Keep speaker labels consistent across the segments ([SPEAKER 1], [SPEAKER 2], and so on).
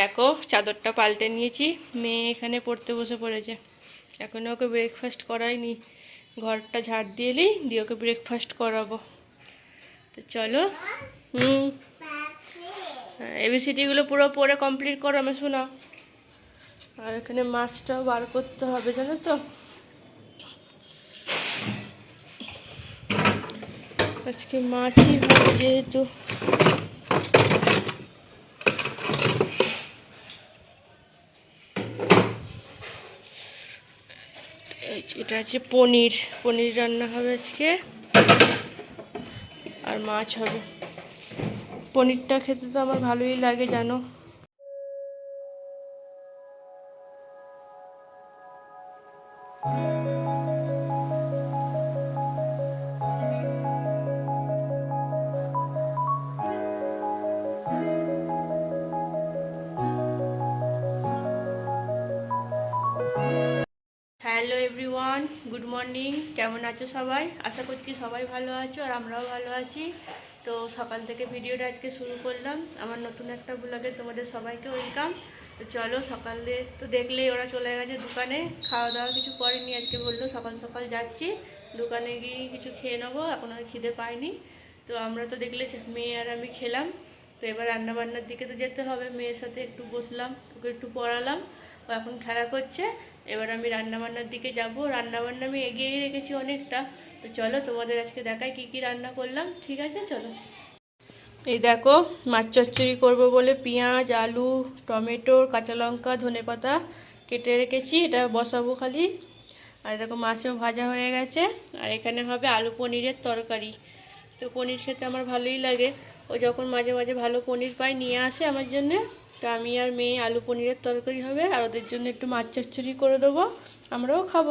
[SPEAKER 1] দেখো, চাদরটা পাল্টে নিয়েছি। মেয়ে এখানে পড়তে বসে পড়েছে। এখনও ওকে ব্রেকফাস্ট করাইনি। ঘরটা ঝাড় দিয়ে এলি দিয়ে ওকে ব্রেকফাস্ট করাবো। তো চলো, হুম। এবিসিডিগুলো পুরো পড়ে কমপ্লিট করো আমি শোনাও আর এখানে মাছটাও বার করতে হবে, জানো তো? আজকে মাছই হবে যেহেতু। এটা হচ্ছে পনির পনির রান্না হবে আজকে। আর মাছ হবে। পনিরটা খেতে তো আমার ভালোই লাগে, জানো। হ্যালো গুড মর্নিং কেমন আছো সবাই? আশা করছি সবাই ভালো আছো আর আমরাও ভালো আছি। তো সকাল থেকে ভিডিওটা আজকে শুরু করলাম। আমার নতুন একটা ব্লগে তোমাদের সবাইকে ওয়েলকাম তো চলো সকালে তো দেখলেই ওরা চলে গেছে দোকানে। খাওয়া দাওয়া কিছু করেনি আজকে বলল সকাল সকাল যাচ্ছি। দোকানে গিয়ে কিছু খেয়ে নেব, এখন আর খিদে পাইনি। তো আমরা তো দেখলে মেয়ে আর আমি খেলাম। তো এবার রান্নাবান্নার দিকে তো যেতে হবে। মেয়ের সাথে একটু বসলাম, ওকে একটু পড়ালাম। ও এখন খেলা করছে। এবার আমি রান্নাবান্নার দিকে যাব। রান্নাবান্না আমি এগিয়েই রেখেছি অনেকটা। তো চলো, তোমাদের আজকে দেখাই কি কি রান্না করলাম। ঠিক আছে, চলো। এই দেখো, মাছ চচ্চড়ি করব বলে পেঁয়াজ, আলু, টমেটো, কাঁচা লঙ্কা, ধনে পাতা কেটে রেখেছি। এটা বসাবো খালি। আর দেখো, মাছও ভাজা হয়ে গেছে। আর এখানে হবে আলু পনিরের তরকারি। তো পনির খেতে আমার ভালোই লাগে। ও যখন মাঝে মাঝে ভালো পনির পায়, নিয়ে আসে আমার জন্যে। তো আমি আর মেয়ে আলু পনিরের তরকারি হবে, আর ওদের জন্য একটু মাছ চচ্চড়ি করে দেবো। আমরাও খাব।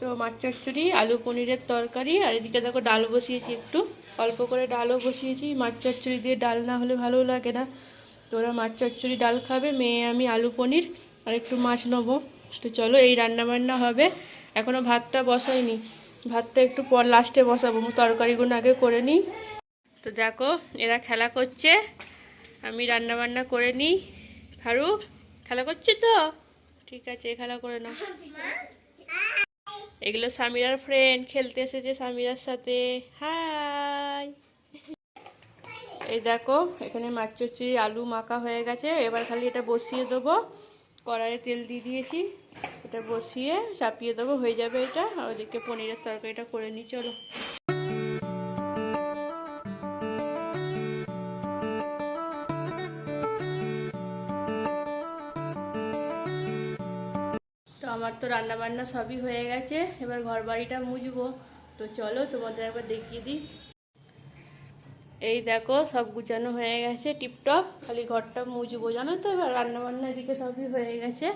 [SPEAKER 1] তো মাছ চচ্চড়ি, আলু পনিরের তরকারি, আর এদিকে দেখো ডাল বসিয়েছি একটু। অল্প করে ডালও বসিয়েছি, মাছ চচ্চড়ি দিয়ে ডাল না হলে ভালো লাগে না। তো ওরা মাছ চচ্চড়ি ডাল খাবে, মেয়ে, আমি আলু পনির, আর একটু মাছ নেব। তো চলো এই রান্না বান্না হবে। এখনও ভাতটা বসাইনি। ভাতটা একটু পর লাস্টে বসাবো। তরকারিগুলো আগে করে নিই। তো দেখো, এরা খেলা করছে। আমি রান্না বান্না করে নিই। ফারুক, খেলা করছে তো? ঠিক আছে, খেলা করে নাও। এগুলো সামিরার ফ্রেন্ড খেলতে এসেছে সামিরার সাথে। হাই এই দেখো, এখানে মাছ আলু মাখা হয়ে গেছে। এবার খালি এটা বসিয়ে দেবো। কড়াইয়ে তেল দিয়ে দিয়েছি। এটা বসিয়ে চাপিয়ে দেবো। হয়ে যাবে এটা। আর ওদিকে পনিরের তরকারিটা করে নিই, চলো। আমার তো রান্না বান্না সবই হয়ে গেছে, এবার ঘর বাড়িটা মুছবো। তো চলো তোমাদের একবার দেখিয়ে দিই। এই দেখো, সব গুছানো হয়ে গেছে, টিপটপ। খালি ঘরটা মুজবো জানো তো এবার রান্না বান্না এদিকে সবই হয়ে গেছে।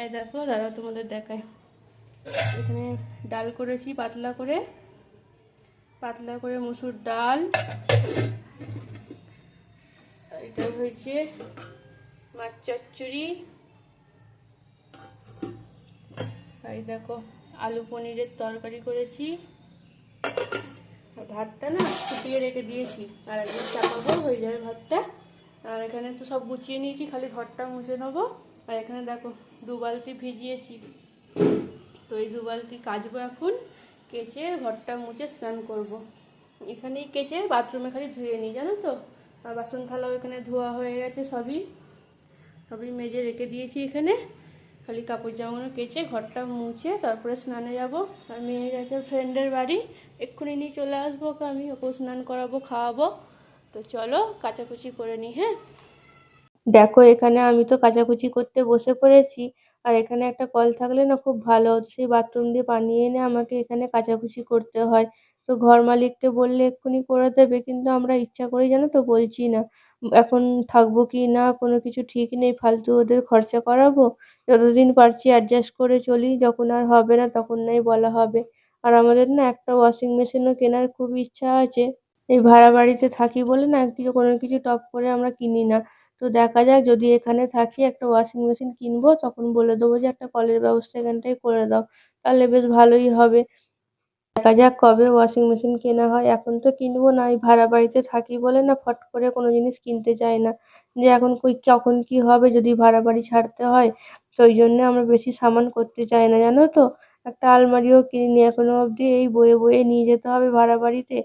[SPEAKER 1] এই দেখো, দাদা তোমাদের দেখায়। এখানে ডাল করেছি পাতলা করে। পাতলা করে মুসুর ডাল। এটা হয়েছে মাছ চচ্চড়ি। এই দেখো, আলু পনিরের তরকারি করেছি। ভাতটা না ফুটিয়ে রেখে দিয়েছি, আর একদিন চাপাবো, হয়ে যাবে ভাতটা। আর এখানে তো সব গুছিয়ে নিয়েছি, খালি ঘরটা মুছে নেব। আর এখানে দেখো, দু বালতি ভিজিয়েছি। তো এই দু বালতি কাচবো এখন, কেচে ঘরটা মুছে স্নান করব। এখানেই কেচে বাথরুমে খালি ধুয়ে নিই, জানো তো? আর বাসন থালাও এখানে ধোয়া হয়ে গেছে সবই। সবই মেজে রেখে দিয়েছি এখানে। খালি কাপড় জামাগুলো কেচে ঘরটা মুছে তারপরে স্নানে যাব। আর মেয়ে গেছে ফ্রেন্ডের বাড়ি। এক্ষুনি নিয়ে চলে আসব ওকে আমি, ওকে স্নান করাবো, খাওয়াবো। তো চলো কাচাকুচি করে নিই হ্যাঁ? দেখো, এখানে আমি তো কাচাকুচি করতে বসে পড়েছি। আর এখানে একটা কল থাকলে না খুব ভালো সেই বাথরুম দিয়ে পানি এনে আমাকে এখানে কাচাকুচি করতে হয়। তো ঘর মালিককে বললে এক্ষুনি করে দেবে, কিন্তু আমরা ইচ্ছা করেই জানো তো বলছি না। এখন থাকব কি না, কোনো কিছু ঠিক নেই, ফালতু ওদের খরচা করাবো? যতদিন পারছি অ্যাডজাস্ট করে চলি, যখন আর হবে না তখন নাই বলা হবে। আর আমাদের না একটা ওয়াশিং মেশিনও কেনার খুব ইচ্ছা আছে। এই ভাড়া বাড়িতে থাকি বলে না কিছু, কোনো কিছু টপ করে আমরা কিনি না। তো দেখা যাক, যদি এখানে থাকি একটা ওয়াশিং মেশিন কিনবো, তখন বলে দেবো যে একটা কলের ব্যবস্থা এখানটায় করে দাও। তাহলে বেশ ভালোই হবে। দেখা যাক কবে ওয়াশিং মেশিন কেনা হয়। এখন তো কিনবো না, এই ভাড়া বাড়িতে থাকি বলে না ফট করে কোনো জিনিস কিনতে চাই না। যে এখন কই কখন কি হবে যদি ভাড়া বাড়ি ছাড়তে হয়, তো ওই জন্যে আমরা বেশি সামান করতে চাই না, জানো তো? একটা আলমারিও কিনিনি এখনও অবধি, এই বয়ে বয়ে নিয়ে যেতে হবে ভাড়া বাড়িতে।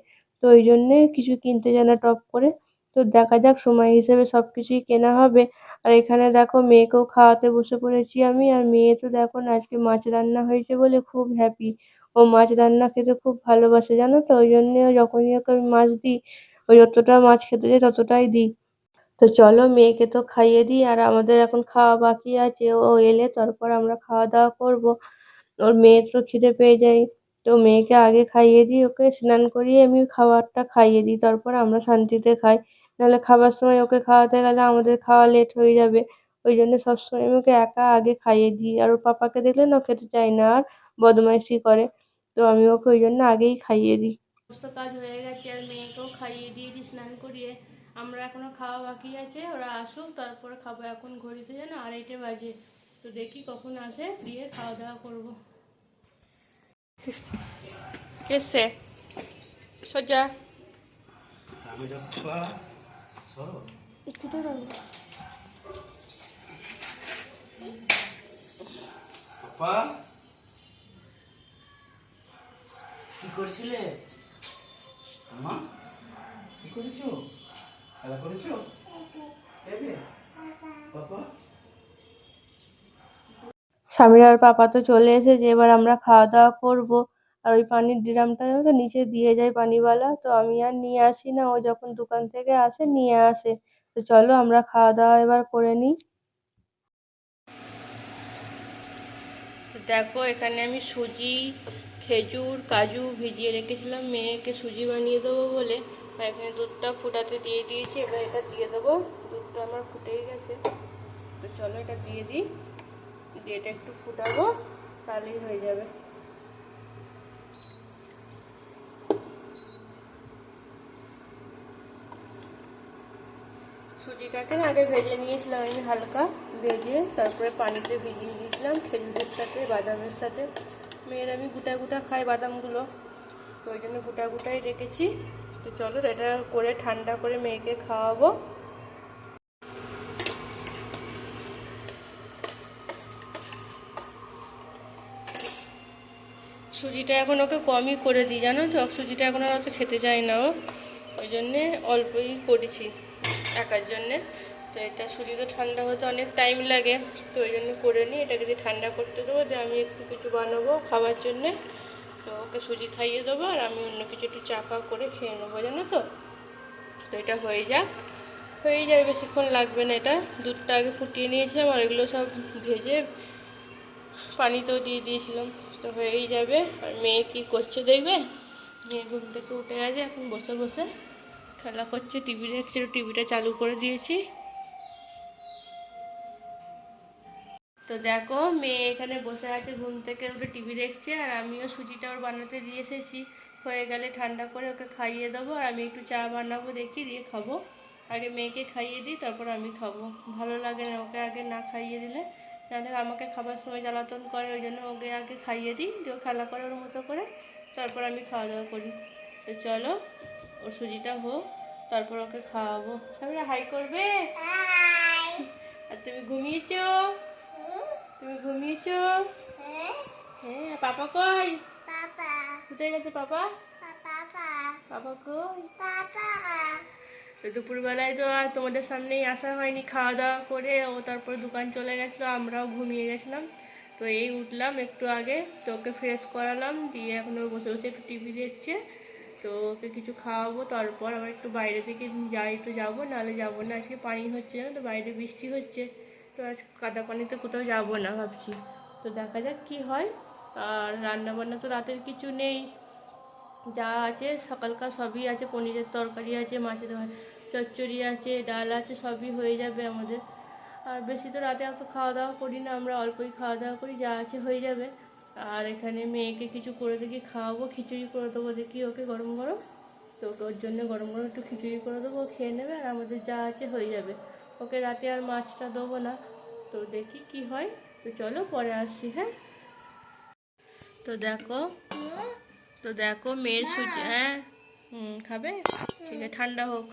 [SPEAKER 1] তো ওই জন্যে কিছু কিনতে চায় না টপ করে। তো দেখা যাক সময় হিসেবে সব কিছুই কেনা হবে। আর এখানে দেখো মেয়েকেও খাওয়াতে বসে পড়েছি আমি, আর মেয়ে তো দেখো না আজকে মাছ রান্না হয়েছে বলে খুব হ্যাপি ও মাছ রান্না খেতে খুব ভালোবাসে, জানো তো? ওই জন্যে যখনই ওকে আমি মাছ দিই, ও যতটা মাছ খেতে চায় ততটাই দিই। তো চলো মেয়েকে তো খাইয়ে দিই, আর আমাদের এখন খাওয়া বাকি আছে, ও এলে তারপর আমরা খাওয়া দাওয়া করব। ওর মেয়ে তো খিদে পেয়ে যায়, তো মেয়েকে আগে খাইয়ে দিই, ওকে স্নান করিয়ে আমি খাবারটা খাইয়ে দিই, তারপর আমরা শান্তিতে খাই। নাহলে খাবার সময় ওকে খাওয়াতে গেলে আমাদের খাওয়া লেট হয়ে যাবে, ওই জন্য সবসময় আমি ওকে একা আগে খাইয়ে দিই। আর ওর পাপাকে দেখলে না খেতে চায় না, আর বদমাইশি করে। তো আমি ওকে ওই জন্য আগেই খাইয়ে দিই। সমস্ত কাজ হয়ে গেছে আর মেয়েকেও খাইয়ে দিয়েছি স্নান করিয়ে আমরা এখনও খাওয়া বাকি আছে ওরা আসুক তারপরে খাব। এখন ঘড়িতে যেন আড়াইটে বাজে। তো দেখি কখন আসে দিয়ে খাওয়া দাওয়া করব। কেসে সোজা।
[SPEAKER 2] পাপা। কি করছিলে? মা কি করেছ? খেলা করেছ? পাপা?
[SPEAKER 1] স্বামীর আর পাপা তো চলে এসেছে এবার আমরা খাওয়া দাওয়া করব। আর ওই পানির ড্রামটা তো নিচে দিয়ে যায় পানিওয়ালা। তো আমি আর নিয়ে আসি না ও যখন দোকান থেকে আসে নিয়ে আসে। তো চলো আমরা খাওয়া দাওয়া এবার করে নিই। তো দেখো এখানে আমি সুজি খেজুর, কাজু ভিজিয়ে রেখেছিলাম, মেয়েকে সুজি বানিয়ে দেবো বলে। এখানে দুধটা ফুটাতে দিয়ে দিয়েছি, এবার এটা দিয়ে দেবো। দুধটা আমার ফুটেই গেছে। তো চলো এটা দিয়ে দিই। দিয়ে এটা একটু ফুটাবো, তাহলেই হয়ে যাবে। সুজিটাকে আগে ভেজে নিয়েছিলাম আমি হালকা, ভেজে তারপরে পানিতে ভিজিয়ে দিয়েছিলাম খেজুরের সাথে, বাদামের সাথে। মেয়ের আমি গোটা গোটা খাই বাদামগুলো। তো ওই জন্য গোটা গোটাই রেখেছি। তো চলো এটা করে ঠান্ডা করে মেয়েকে খাওয়াবো। সুজিটা এখন ওকে কমই করে দিই, জানো? তো সুজিটা এখন আর অত খেতে চায় না ও। ওই জন্যে অল্পই করেছি। একার জন্যে। তো এটা সুজি তো ঠান্ডা হতে অনেক টাইম লাগে, তো ওই জন্য করে নিই। এটাকে দিয়ে ঠান্ডা করতে দেবো, দিয়ে আমি একটু কিছু বানাবো খাওয়ার জন্যে। তো ওকে সুজি খাইয়ে দেবো, আর আমি অন্য কিছু একটু চাপা করে খেয়ে নেব, জানো তো? তো এটা হয়ে যাক। হয়ে যাবে, বেশিক্ষণ লাগবে না এটা। দুধটা আগে ফুটিয়ে নিয়েছিলাম, আর এগুলো সব ভেজে পানিতেও দিয়ে দিয়েছিলাম। তো হয়েই যাবে। আর মেয়ে কি করছে দেখবে? মেয়ে ঘুম থেকে উঠে গেছে, এখন বসে বসে খেলা করছে। টিভি দেখছে, টিভিটা চালু করে দিয়েছি। তো দেখো মেয়ে এখানে বসে আছে ঘুম থেকে উঠে টিভি দেখছে আর আমিও সুজিটা ওর বানাতে দিয়ে এসেছি। হয়ে গেলে ঠান্ডা করে ওকে খাইয়ে দেবো আর আমি একটু চা বানাবো দেখি দিয়ে খাব। আগে মেয়েকে খাইয়ে দিই তারপর আমি খাব। ভালো লাগে না ওকে আগে না খাইয়ে দিলে। নাহলে আমাকে খাবার সময় জ্বালাতন করে ওই জন্য ওকে আগে খাইয়ে দিই দিয়ে খেলা করে ওর মতো করে তারপর আমি খাওয়া দাওয়া করি। তো চলো ওর সুজিটা হোক তারপর ওকে খাওয়াবো। তারপরে হাই করবে? আর তুমি ঘুমিয়েছো? তুমি ঘুমিয়েছো? হ্যাঁ। পাপা কই? কোথায় গেছে পাপা? পাপা কই? তো দুপুরবেলায় তো আর তোমাদের সামনেই আসা হয়নি খাওয়া দাওয়া করে ও তারপর দোকান চলে গেছিল আমরাও ঘুমিয়ে গেছিলাম। তো এই উঠলাম একটু আগে তো ওকে ফ্রেশ করালাম দিয়ে এখন ও বসে বসে একটু টিভি দেখছে। তো ওকে কিছু খাওয়াবো তারপর আবার একটু বাইরে থেকে যাই তো যাব নাহলে যাব না আজকে পানি হচ্ছে না তো বাইরে বৃষ্টি হচ্ছে। তো আজ কাদা পানিতে কোথাও যাব না ভাবছি। তো দেখা যাক কি হয়। আর রান্না বান্না তো রাতের কিছু নেই। যা আছে, সকালকার সবই আছে, পনিরের তরকারি আছে, মাছের চচ্চড়ি আছে, ডাল আছে, সবই হয়ে যাবে আমাদের। আর বেশি তো রাতে অত খাওয়া দাওয়া করি না, আমরা অল্পই খাওয়া দাওয়া করি, যা আছে হয়ে যাবে। আর এখানে মেয়েকে কিছু করে দেখি খাওয়াবো, খিচুড়ি করে দেবো, দেখি ওকে গরম গরম তো ওকে ওর জন্য গরম গরম একটু খিচুড়ি করে দেবো খেয়ে নেবে আর আমাদের যা আছে হয়ে যাবে। ওকে রাতে আর মাছটা দেবো না। তো দেখি কি হয়। তো চলো পরে আসছি হ্যাঁ? তো দেখো তো দেখো মেয়ের সুজি হ্যাঁ? হুম, খাবে? ঠিক আছে, ঠান্ডা হোক।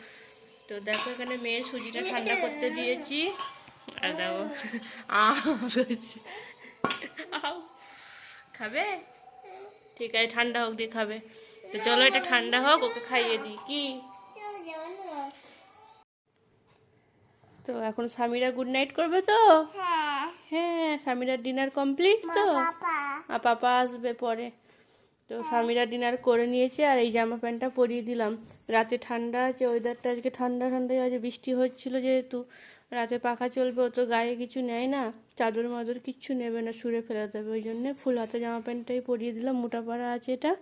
[SPEAKER 1] তো দেখো এখানে মেয়ের সুজিটা ঠান্ডা করতে দিয়েছি। আর দেখো। খাবে? ঠিক আছে, ঠান্ডা হোক দিয়ে খাবে। তো চলো এটা ঠান্ডা হোক ওকে খাইয়ে দিই। কি? তো এখন স্বামীরা গুড নাইট করবে তো? হ্যাঁ। স্বামীরা ডিনার কমপ্লিট তো? আর পাপা আসবে পরে। তো স্বামীরা ডিনার করে নিয়েছে আর এই জামা প্যান্টটা পরিয়ে দিলাম। রাতে ঠান্ডা আছে ওয়েদারটা আজকে ঠান্ডা ঠান্ডা আছে বৃষ্টি হচ্ছিল যেহেতু। রাতে পাখা চলবে ও তো গায়ে কিছু নেয় না। চাদর মাদর কিচ্ছু নেবে না সুরে ফেলে দেবে ওই জন্যে ফুল হাতে জামা প্যান্টটাই পরিয়ে দিলাম মোটা পাড়া আছে এটা।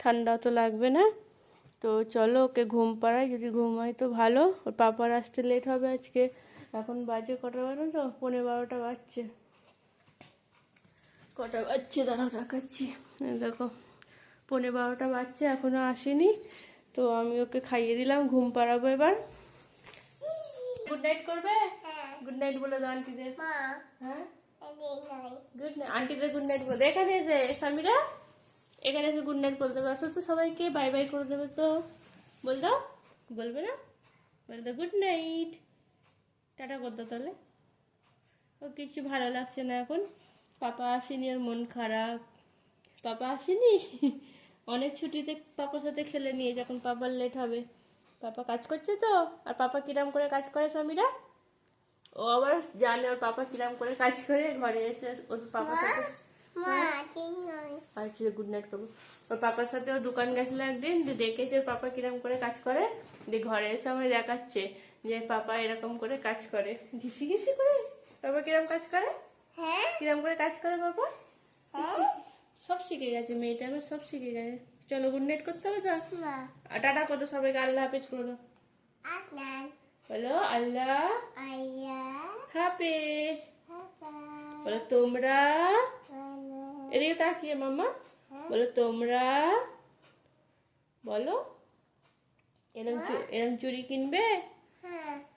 [SPEAKER 1] ঠান্ডা তো লাগবে না। তো চলো ওকে ঘুম পাড়াই যদি ঘুমাই তো ভালো। ওর পাপার আসতে লেট হবে আজকে। এখন বাজে কটা বাজে তো? পনেরো বারোটা বাজছে। কটা বাজছে? দাঁড়াও দেখাচ্ছি। দেখো পনেরো বারোটা বাজছে এখনও আসেনি। তো আমি ওকে খাইয়ে দিলাম ঘুম পাড়াবো এবার। গুড নাইট করবে? গুড নাইট বলে দাও আন্টিদের হ্যাঁ? গুড নাইট আন্টিদের গুড নাইট বলে। এখানে এসে স্বামীরা এখানে এসে গুড নাইট বলতে হবে আসো তো সবাইকে বাই বাই করে দেবে তো। বল দাও। বলবে না? বল দাও গুড নাইট টাটা কর দাও তাহলে। ও কিছু ভালো লাগছে না এখন। পাপা আসেনি, ওর মন খারাপ। পাপা আসেনি? অনেক ছুটিতে পাপার সাথে খেলে নিয়ে যখন পাপার লেট হবে। পাপা কাজ করছে তো? আর পাপা কিরাম করে কাজ করে স্বামীরা? ও আবার জানে ওর পাপা কিরাম করে কাজ করে, ঘরে এসে ওর পাপার সাথে গুড নাইট করব। ওর পাপার সাথে ও দোকান গেছিল একদিন যে দেখেছে পাপা কিরম করে কাজ করে। দিয়ে ঘরে এসে আমায় দেখাচ্ছে যে পাপা এরকম করে কাজ করে। ঘিসি ঘিসি করে? পাপা কিরম কাজ করে? কিরম করে কাজ করে পাপা? সব শিখে গেছে মেয়েটা আমার সব শিখে গেছে। চলো গুড নাইট করতে হবে তো? টাটা কত সবাইকে আল্লাহ হাফেজ করে দাও। বলো আল্লাহ হাফেজ। বলো তোমরা এদিকে তাকিয়ে মাম্মা। বলো তোমরা বলো এরম এরম চুড়ি কিনবে?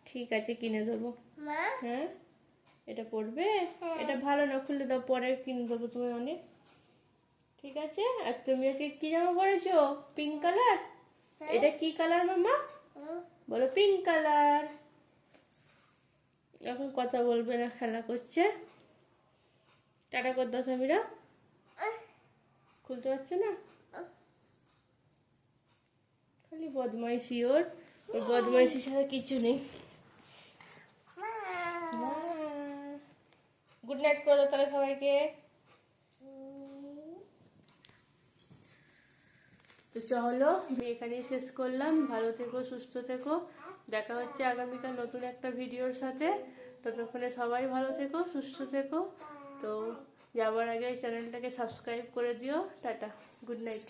[SPEAKER 1] ঠিক আছে কিনে দেবো। হ্যাঁ? এটা পড়বে এটা ভালো না খুলে দাও পরে কিনে দেবো তুমি অনেক। ঠিক আছে? আর তুমি আজকে কি জামা পরেছো? Pink colour? এটা কি কালার মামা বলো পিঙ্ক কালার। এখন কথা বলবে না খেলা করছে। টাটা কর দাও স্বামীরা। খুলতে পারছে না? খালি বদমাইশি ওর। ওর বদমাইশি ছাড়া কিছু নেই। গুড নাইট করে দাও তাহলে সবাইকে। তো চলো আমি এখানেই শেষ করলাম। ভালো থেকো সুস্থ থেকো। দেখা হচ্ছে আগামীকাল নতুন একটা ভিডিওর সাথে। ততক্ষণে সবাই ভালো থেকো সুস্থ থেকো। তো যাওয়ার আগে চ্যানেলটাকে সাবস্ক্রাইব করে দিও টাটা গুড নাইট